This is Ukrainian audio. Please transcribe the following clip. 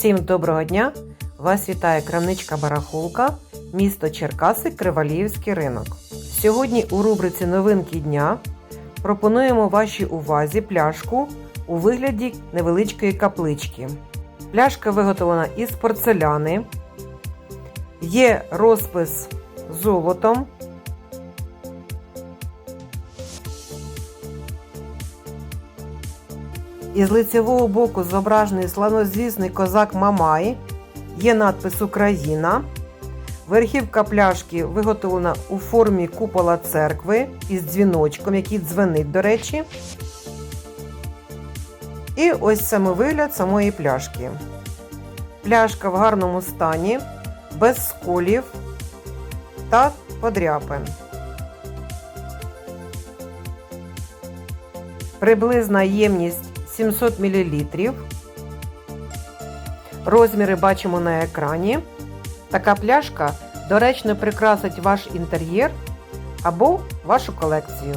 Всім доброго дня! Вас вітає крамничка Барахолка, місто Черкаси, Криваліївський ринок. Сьогодні у рубриці Новинки дня пропонуємо вашій увазі пляшку у вигляді невеличкої каплички. Пляшка виготовлена із порцеляни, є розпис золотом. Із лицевого боку зображений славнозвісний козак Мамай. Є надпис Україна. Верхівка пляшки виготовлена у формі купола церкви із дзвіночком, який дзвенить, до речі. І ось саме вигляд самої пляшки. Пляшка в гарному стані, без сколів та подряпин. Приблизна ємність 700 мл. Розміри бачимо на екрані. Така пляшка доречно прикрасить ваш інтер'єр або вашу колекцію.